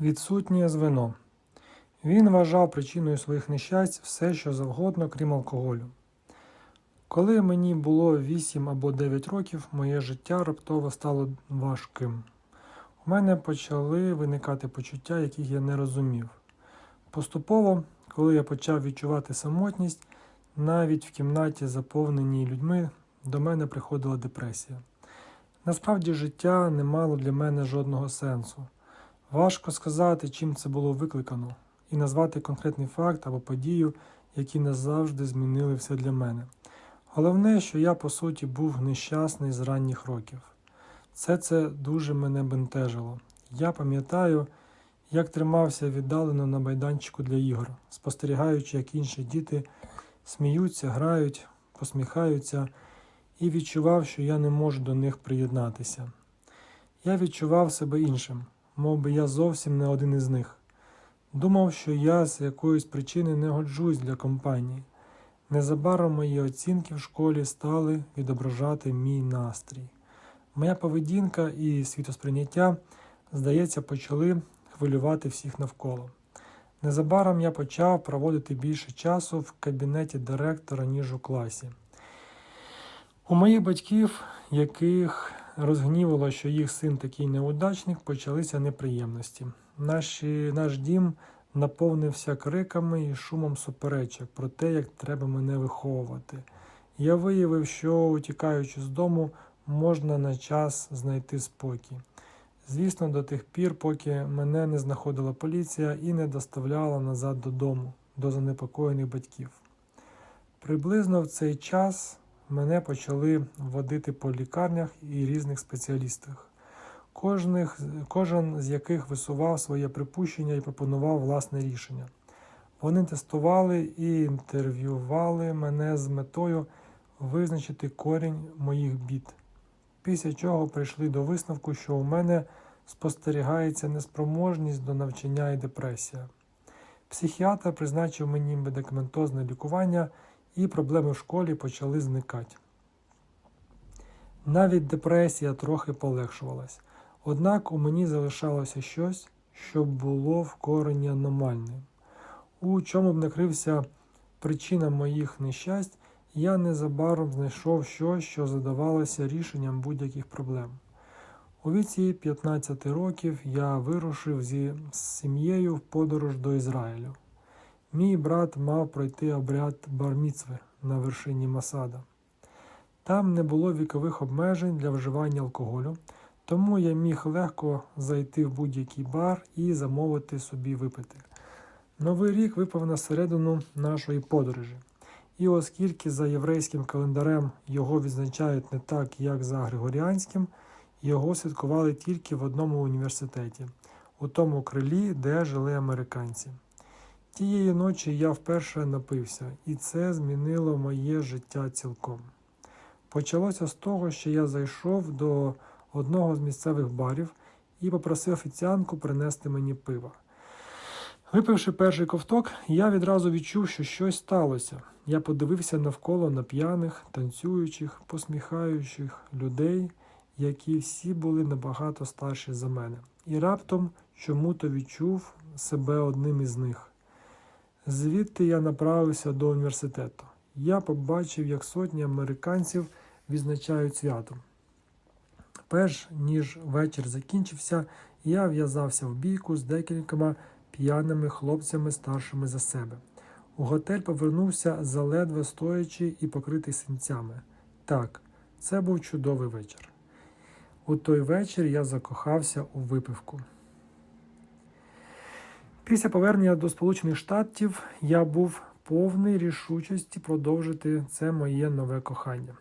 Відсутнє звено. Він вважав причиною своїх нещасть все, що завгодно, крім алкоголю. Коли мені було 8 або 9 років, моє життя раптово стало важким. У мене почали виникати почуття, яких я не розумів. Поступово, коли я почав відчувати самотність, навіть в кімнаті, заповненій людьми, до мене приходила депресія. Насправді життя не мало для мене жодного сенсу. Важко сказати, чим це було викликано, і назвати конкретний факт або подію, які назавжди змінили все для мене. Головне, що я по суті був нещасний з ранніх років. Все це дуже мене бентежило. Я пам'ятаю, як тримався віддалено на майданчику для ігор, спостерігаючи, як інші діти сміються, грають, посміхаються, і відчував, що я не можу до них приєднатися. Я відчував себе іншим, мов би я зовсім не один із них. Думав, що я з якоїсь причини не годжусь для компанії. Незабаром мої оцінки в школі стали відображати мій настрій. Моя поведінка і світосприйняття, здається, почали хвилювати всіх навколо. Незабаром я почав проводити більше часу в кабінеті директора, ніж у класі. У моїх батьків, яких розгнівало, що їх син такий неудачник, почалися неприємності. Наші, наш дім наповнився криками і шумом суперечок про те, як треба мене виховувати. Я виявив, що, утікаючи з дому, можна на час знайти спокій. Звісно, до тих пір, поки мене не знаходила поліція і не доставляла назад додому, до занепокоєних батьків. Приблизно в цей час мене почали водити по лікарнях і різних спеціалістах, кожних, кожен з яких висував своє припущення і пропонував власне рішення. Вони тестували і інтерв'ювали мене з метою визначити корінь моїх бід, після чого прийшли до висновку, що у мене спостерігається неспроможність до навчання і депресія. Психіатр призначив мені медикаментозне лікування, і проблеми в школі почали зникати. Навіть депресія трохи полегшувалась, однак у мені залишалося щось, що було в корені аномальним. У чому б не крився причина моїх нещасть, я незабаром знайшов щось, що задавалося рішенням будь-яких проблем. У віці 15 років я вирушив зі сім'єю в подорож до Ізраїлю. Мій брат мав пройти обряд барміцви на вершині Масада. Там не було вікових обмежень для вживання алкоголю, тому я міг легко зайти в будь-який бар і замовити собі випити. Новий рік випав на середину нашої подорожі, і оскільки за єврейським календарем його відзначають не так, як за Григоріанським, його святкували тільки в одному університеті, у тому крилі, де жили американці. Тієї ночі я вперше напився, і це змінило моє життя цілком. Почалося з того, що я зайшов до одного з місцевих барів і попросив офіціанку принести мені пива. Випивши перший ковток, я відразу відчув, що щось сталося. Я подивився навколо на п'яних, танцюючих, посміхаючих людей, які всі були набагато старші за мене, і раптом чому-то відчув себе одним із них. Звідти я направився до університету. Я побачив, як сотні американців відзначають свято. Перш ніж вечір закінчився, я в'язався в бійку з декількома п'яними хлопцями старшими за себе. У готель повернувся заледве стоячи і покритий синцями. Так, це був чудовий вечір. У той вечір я закохався у випивку. Після повернення до Сполучених Штатів я був повний рішучості продовжити це моє нове кохання.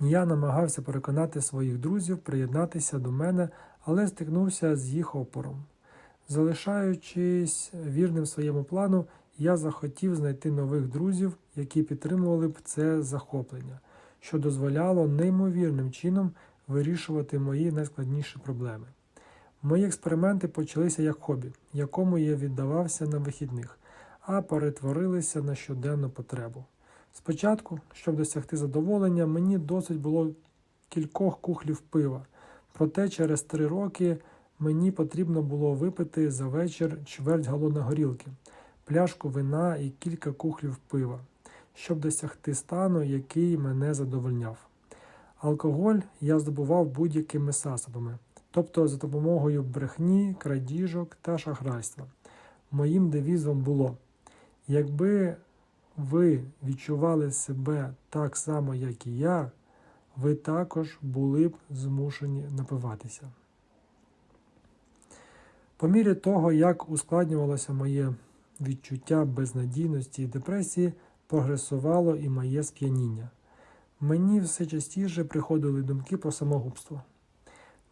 Я намагався переконати своїх друзів приєднатися до мене, але стикнувся з їх опором. Залишаючись вірним своєму плану, я захотів знайти нових друзів, які підтримували б це захоплення, що дозволяло неймовірним чином вирішувати мої найскладніші проблеми. Мої експерименти почалися як хобі, якому я віддавався на вихідних, а перетворилися на щоденну потребу. Спочатку, щоб досягти задоволення, мені досить було кількох кухлів пива, проте через три роки мені потрібно було випити за вечір чверть галона горілки, пляшку вина і кілька кухлів пива, щоб досягти стану, який мене задовольняв. Алкоголь я здобував будь-якими засобами, тобто за допомогою брехні, крадіжок та шахрайства. Моїм девізом було: якби ви відчували себе так само, як і я, ви також були б змушені напиватися. По мірі того, як ускладнювалося моє відчуття безнадійності і депресії, прогресувало і моє сп'яніння. Мені все частіше приходили думки про самогубство.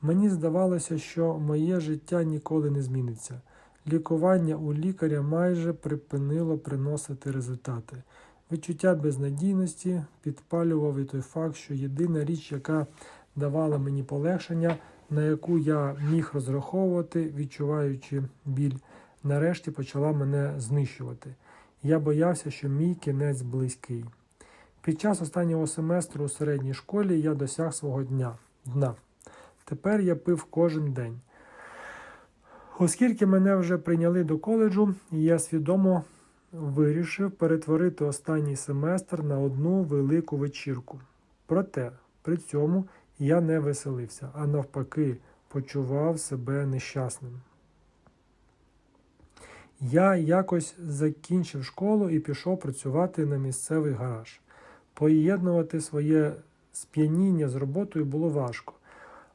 Мені здавалося, що моє життя ніколи не зміниться. Лікування у лікаря майже припинило приносити результати. Відчуття безнадійності підпалював і той факт, що єдина річ, яка давала мені полегшення, на яку я міг розраховувати, відчуваючи біль, нарешті почала мене знищувати. Я боявся, що мій кінець близький. Під час останнього семестру у середній школі я досяг свого дня дна. Тепер я пив кожен день. Оскільки мене вже прийняли до коледжу, я свідомо вирішив перетворити останній семестр на одну велику вечірку. Проте при цьому я не веселився, а навпаки, почував себе нещасним. Я якось закінчив школу і пішов працювати на місцевий гараж. Поєднувати своє сп'яніння з роботою було важко,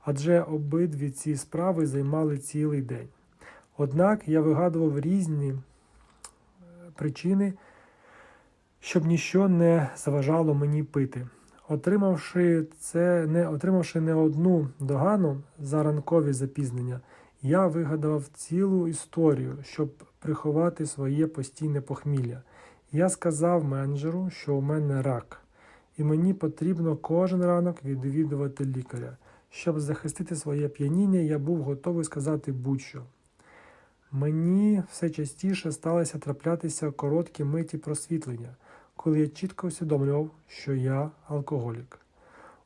адже обидві ці справи займали цілий день. Однак я вигадував різні е, причини, щоб ніщо не заважало мені пити. Отримавши це, не отримавши не одну догану за ранкові запізнення, я вигадав цілу історію, щоб приховати своє постійне похмілля. Я сказав менеджеру, що у мене рак, і мені потрібно кожен ранок відвідувати лікаря. Щоб захистити своє п'яніння, я був готовий сказати будь-що. Мені все частіше сталося траплятися короткі миті просвітлення, коли я чітко усвідомлював, що я алкоголік.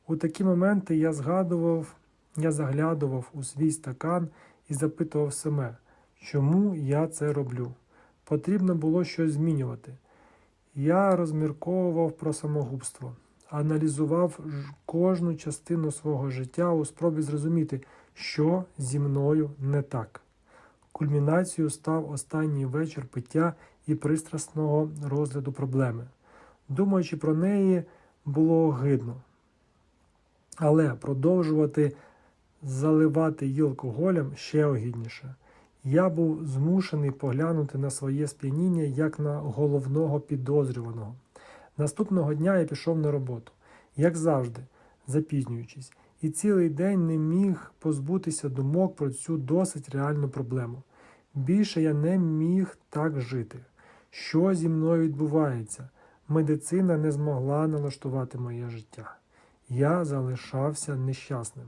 У такі моменти я згадував, я заглядував у свій стакан і запитував себе, чому я це роблю. Потрібно було щось змінювати. Я розмірковував про самогубство, аналізував кожну частину свого життя у спробі зрозуміти, що зі мною не так. Кульмінацією став останній вечір пиття і пристрасного розгляду проблеми. Думаючи про неї, було гидно. Але продовжувати заливати її алкоголем ще огідніше. Я був змушений поглянути на своє сп'яніння як на головного підозрюваного. Наступного дня я пішов на роботу, як завжди, запізнюючись, і цілий день не міг позбутися думок про цю досить реальну проблему. Більше я не міг так жити. Що зі мною відбувається? Медицина не змогла налаштувати моє життя. Я залишався нещасним.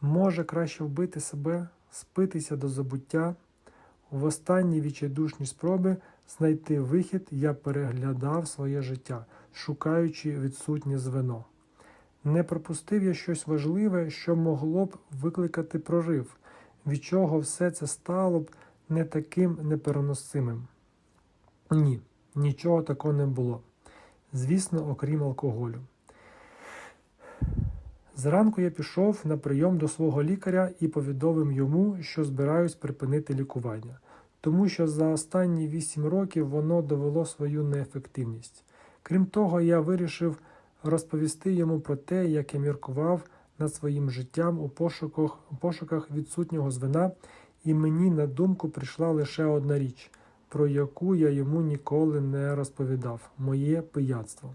Може, краще вбити себе, спитися до забуття. В останній відчайдушній спроби знайти вихід я переглядав своє життя, шукаючи відсутнє звено. Не пропустив я щось важливе, що могло б викликати прорив, від чого все це стало б не таким непереносимим. Ні, нічого такого не було. Звісно, окрім алкоголю. Зранку я пішов на прийом до свого лікаря і повідомив йому, що збираюсь припинити лікування, тому що за останні 8 років воно довело свою неефективність. Крім того, я вирішив розповісти йому про те, як я міркував над своїм життям у пошуках, у пошуках відсутнього звина, і мені на думку прийшла лише одна річ, про яку я йому ніколи не розповідав моє пияцтво.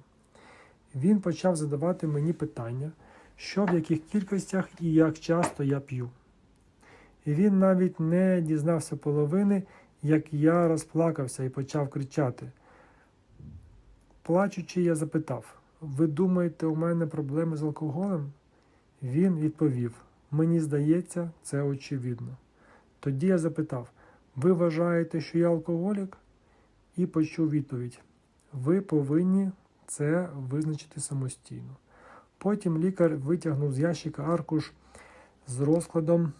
Він почав задавати мені питання, що в яких кількостях і як часто я п'ю. І він навіть не дізнався половини, як я розплакався і почав кричати. Плачучи, я запитав: Ви думаєте, у мене проблеми з алкоголем? Він відповів: Мені здається, це очевидно. Тоді я запитав: Ви вважаєте, що я алкоголік? І почув відповідь: Ви повинні це визначити самостійно. Потім лікар витягнув з ящика аркуш з розкладом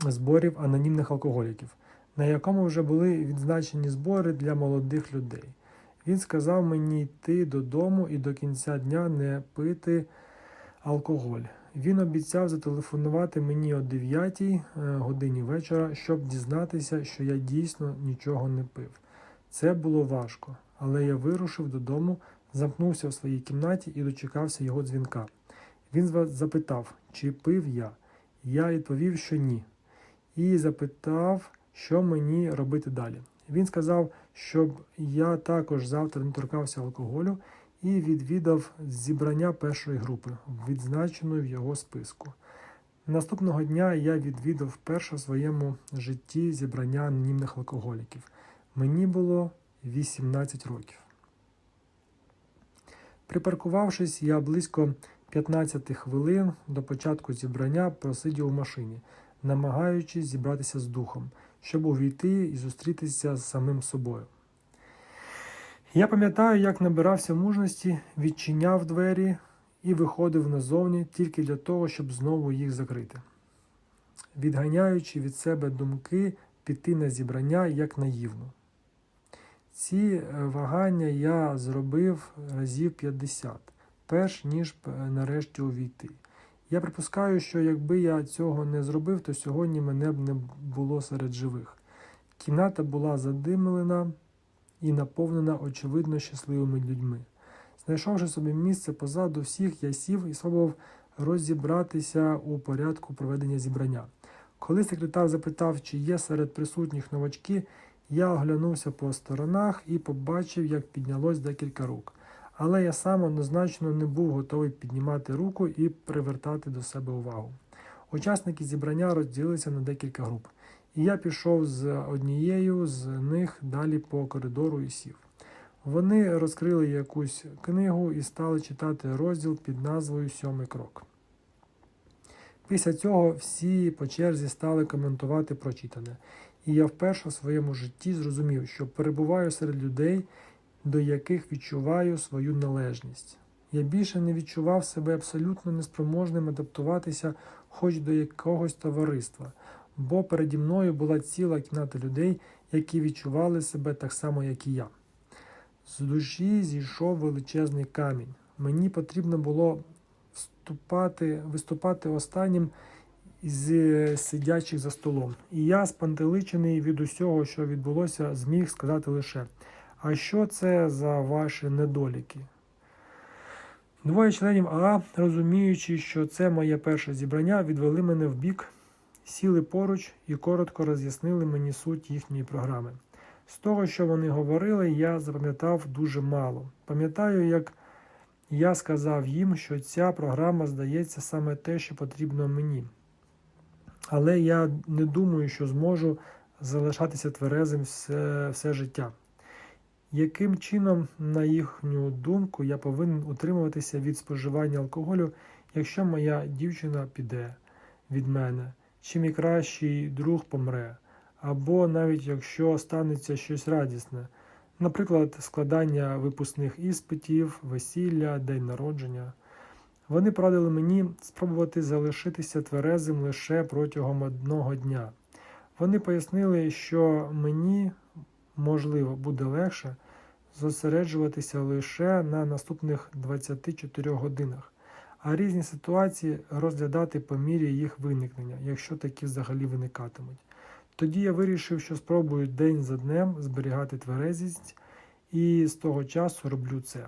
зборів анонімних алкоголіків, на якому вже були відзначені збори для молодих людей. Він сказав мені йти додому і до кінця дня не пити алкоголь. Він обіцяв зателефонувати мені о 9 е, годині вечора, щоб дізнатися, що я дійсно нічого не пив. Це було важко, але я вирушив додому, замкнувся в своїй кімнаті і дочекався його дзвінка. Він запитав, чи пив я. Я відповів, що ні. І запитав, що мені робити далі. Він сказав, щоб я також завтра не торкався алкоголю і відвідав зібрання першої групи, відзначеної в його списку. Наступного дня я відвідав вперше в своєму житті зібрання анонімних алкоголіків. Мені було 18 років. Припаркувавшись, я близько 15 хвилин до початку зібрання просидів у машині, намагаючись зібратися з духом, щоб увійти і зустрітися з самим собою. Я пам'ятаю, як набирався мужності, відчиняв двері і виходив назовні тільки для того, щоб знову їх закрити, відганяючи від себе думки піти на зібрання як наївну. Ці е, вагання я зробив разів 50, перш ніж е, нарешті увійти. Я припускаю, що якби я цього не зробив, то сьогодні мене б не було серед живих. Кімната була задимлена і наповнена очевидно щасливими людьми. Знайшовши собі місце позаду всіх, я сів і спробував розібратися у порядку проведення зібрання. Коли секретар запитав, чи є серед присутніх новачки, я оглянувся по сторонах і побачив, як піднялось декілька рук. Але я сам однозначно не був готовий піднімати руку і привертати до себе увагу. Учасники зібрання розділилися на декілька груп, і я пішов з однією з них далі по коридору і сів. Вони розкрили якусь книгу і стали читати розділ під назвою Сьомий крок. Після цього всі по черзі стали коментувати прочитане, і я вперше в своєму житті зрозумів, що перебуваю серед людей, до яких відчуваю свою належність. Я більше не відчував себе абсолютно неспроможним адаптуватися хоч до якогось товариства, бо переді мною була ціла кімната людей, які відчували себе так само, як і я. З душі зійшов величезний камінь. Мені потрібно було вступати, виступати останнім із е, сидячих за столом. І я, спантеличений від усього, що відбулося, зміг сказати лише: а що це за ваші недоліки? Двоє членів АА, розуміючи, що це моє перше зібрання, відвели мене в бік, сіли поруч і коротко роз'яснили мені суть їхньої програми. З того, що вони говорили, я запам'ятав дуже мало. Пам'ятаю, як я сказав їм, що ця програма здається саме те, що потрібно мені. Але я не думаю, що зможу залишатися тверезим все, все життя. Яким чином, на їхню думку, я повинен утримуватися від споживання алкоголю, якщо моя дівчина піде від мене, чи мій кращий друг помре, або навіть якщо станеться щось радісне, наприклад, складання випускних іспитів, весілля, день народження. Вони порадили мені спробувати залишитися тверезим лише протягом одного дня. Вони пояснили, що мені, можливо, буде легше зосереджуватися лише на наступних 24 годинах, а різні ситуації розглядати по мірі їх виникнення, якщо такі взагалі виникатимуть. Тоді я вирішив, що спробую день за днем зберігати тверезість, і з того часу роблю це.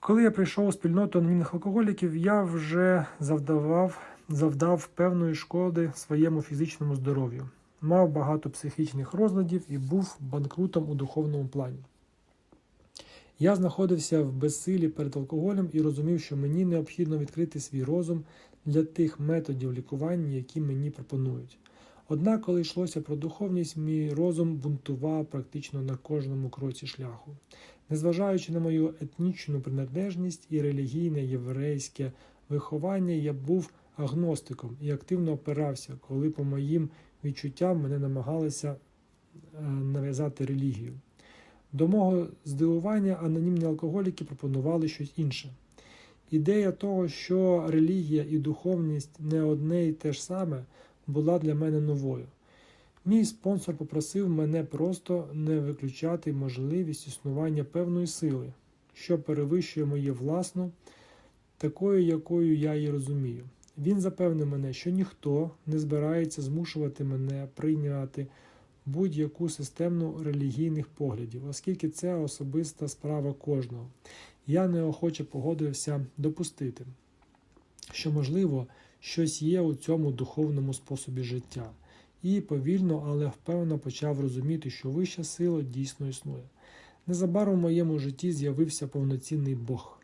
Коли я прийшов у спільноту анонімних алкоголіків, я вже завдавав, завдав певної шкоди своєму фізичному здоров'ю, мав багато психічних розладів і був банкрутом у духовному плані. Я знаходився в безсилі перед алкоголем і розумів, що мені необхідно відкрити свій розум для тих методів лікування, які мені пропонують. Однак, коли йшлося про духовність, мій розум бунтував практично на кожному кроці шляху. Незважаючи на мою етнічну приналежність і релігійне єврейське виховання, я був агностиком і активно опирався, коли по моїм відчуттям мене намагалися е, нав'язати релігію. До мого здивування анонімні алкоголіки пропонували щось інше. Ідея того, що релігія і духовність не одне і те ж саме, була для мене новою. Мій спонсор попросив мене просто не виключати можливість існування певної сили, що перевищує моє власну, такою, якою я її розумію. Він запевнив мене, що ніхто не збирається змушувати мене прийняти будь-яку системну релігійних поглядів, оскільки це особиста справа кожного. Я неохоче погодився допустити, що, можливо, щось є у цьому духовному способі життя, і повільно, але впевнено почав розуміти, що вища сила дійсно існує. Незабаром в моєму житті з'явився повноцінний Бог,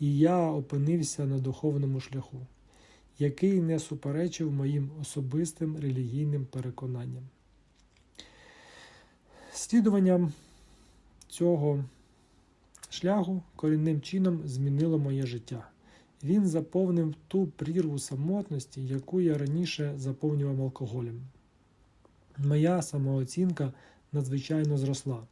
і я опинився на духовному шляху, який не суперечив моїм особистим релігійним переконанням. Слідуванням цього шляху корінним чином змінило моє життя. Він заповнив ту прірву самотності, яку я раніше заповнював алкоголем. Моя самооцінка надзвичайно зросла,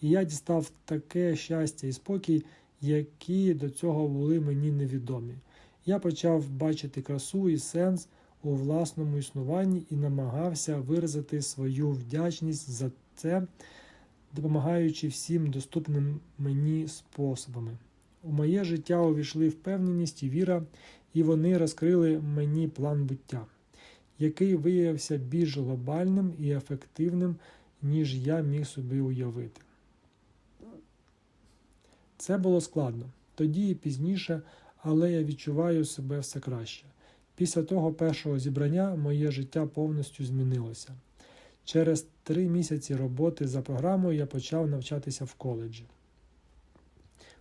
і я дістав таке щастя і спокій, які до цього були мені невідомі. Я почав бачити красу і сенс у власному існуванні і намагався виразити свою вдячність за це, допомагаючи всім доступним мені способами. У моє життя увійшли впевненість і віра, і вони розкрили мені план буття, який виявився більш глобальним і ефективним, ніж я міг собі уявити. Це було складно тоді і пізніше, але я відчуваю себе все краще. Після того першого зібрання моє життя повністю змінилося. Через три місяці роботи за програмою я почав навчатися в коледжі.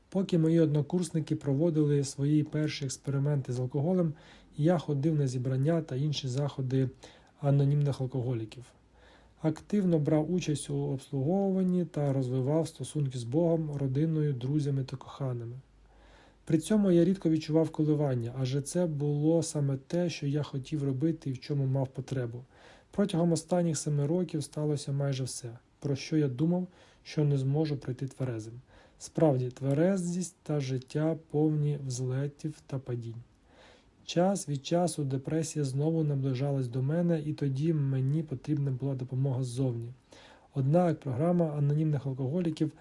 Поки мої однокурсники проводили свої перші експерименти з алкоголем, я ходив на зібрання та інші заходи анонімних алкоголіків. Активно брав участь у обслуговуванні та розвивав стосунки з Богом, родиною, друзями та коханими. При цьому я рідко відчував коливання, адже це було саме те, що я хотів робити і в чому мав потребу. Протягом останніх семи років сталося майже все, про що я думав, що не зможу пройти тверезим. Справді, тверезість та життя повні взлетів та падінь. Час від часу депресія знову наближалась до мене, і тоді мені потрібна була допомога ззовні. Однак програма анонімних алкоголіків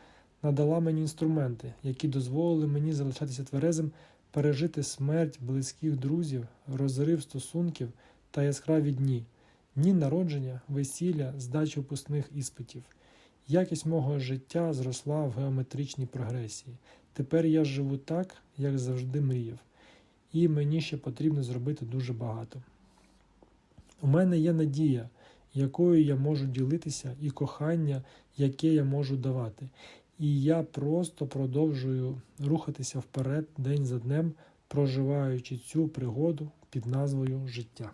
надала мені інструменти, які дозволили мені залишатися тверезим, пережити смерть близьких друзів, розрив стосунків та яскраві дні, дні народження, весілля, здачі випускних іспитів. Якість мого життя зросла в геометричній прогресії. Тепер я живу так, як завжди мріяв, і мені ще потрібно зробити дуже багато. У мене є надія, якою я можу ділитися, і кохання, яке я можу давати. І я просто продовжую рухатися вперед день за днем, проживаючи цю пригоду під назвою життя.